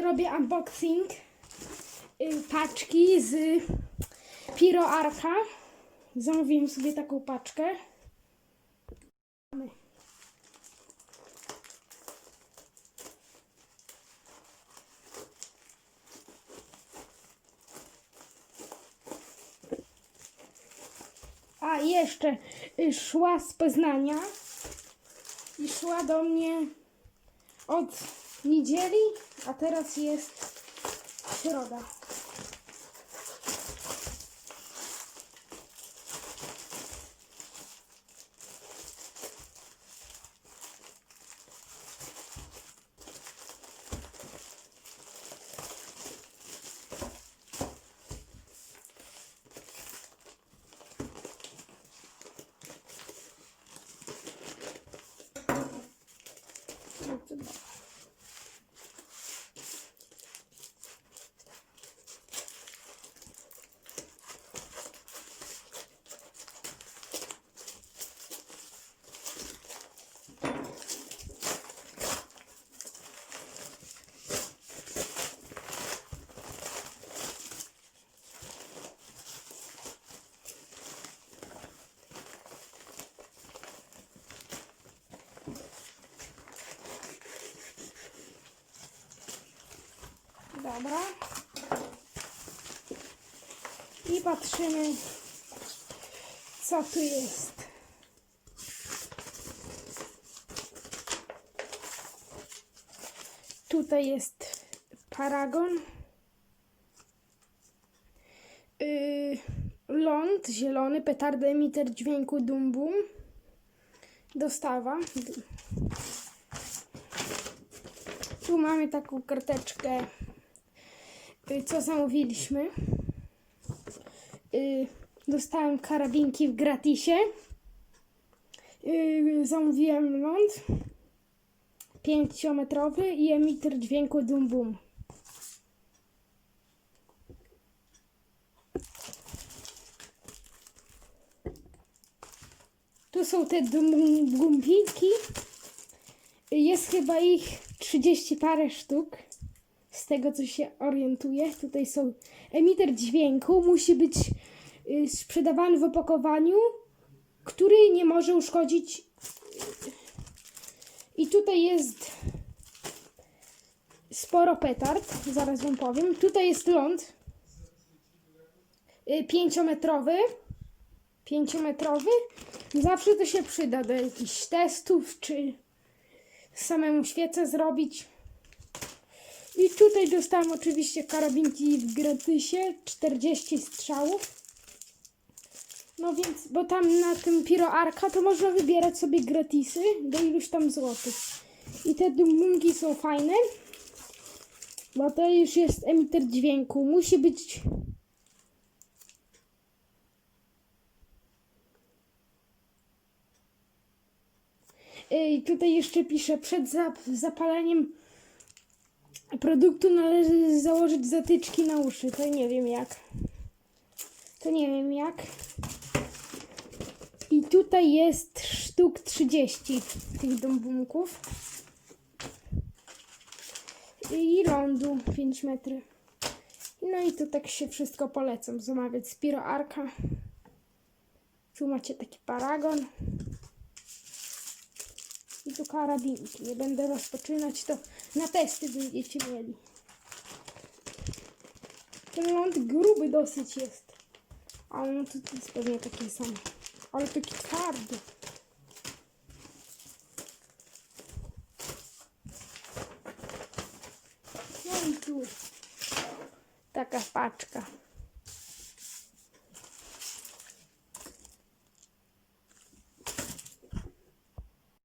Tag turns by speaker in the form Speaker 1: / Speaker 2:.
Speaker 1: Robię unboxing y, paczki z Piro Arka. Zamówiłem sobie taką paczkę. A jeszcze y, szła z Poznania i szła do mnie od niedzieli, a teraz jest środa. Dobra. I patrzymy, co tu jest. Tutaj jest paragon. Yy, ląd zielony, petarda emiter dźwięku dum bum. Dostawa. Tu mamy taką karteczkę, co zamówiliśmy. Y, Dostałem karabinki w gratisie. Y, Zamówiłem ląd 5-metrowy i emiter dźwięku dum bum. Tu są te gumpiki. Jest chyba ich 30 parę sztuk. Z tego co się orientuję. Tutaj są emiter dźwięku. Musi być y, sprzedawany w opakowaniu, który nie może uszkodzić. I tutaj jest sporo petard. Zaraz wam powiem. Tutaj jest ląd. y, Pięciometrowy. Pięciometrowy. Zawsze to się przyda do jakichś testów czy samemu świecę zrobić. I tutaj dostałam oczywiście karabinki w gratisie, 40 strzałów. No więc, bo tam na tym Piro Arka to można wybierać sobie gratisy do iluś tam złotych. I te dumunki są fajne, bo to już jest emiter dźwięku. Musi być I tutaj jeszcze pisze, przed zap- zapaleniem produktu należy założyć zatyczki na uszy. To nie wiem jak. To nie wiem jak. I tutaj jest sztuk 30 tych dąbunków. I lądu 5 metrów. No i to tak się wszystko polecam zamawiać. Spiro Arka. Tu macie taki paragon. I tu karabinki. Nie będę rozpoczynać, to na testy będziecie mieli. Ten ląd gruby dosyć jest. Ale no to, jest pewnie taki sam. Ale taki twardy. No i tu taka paczka.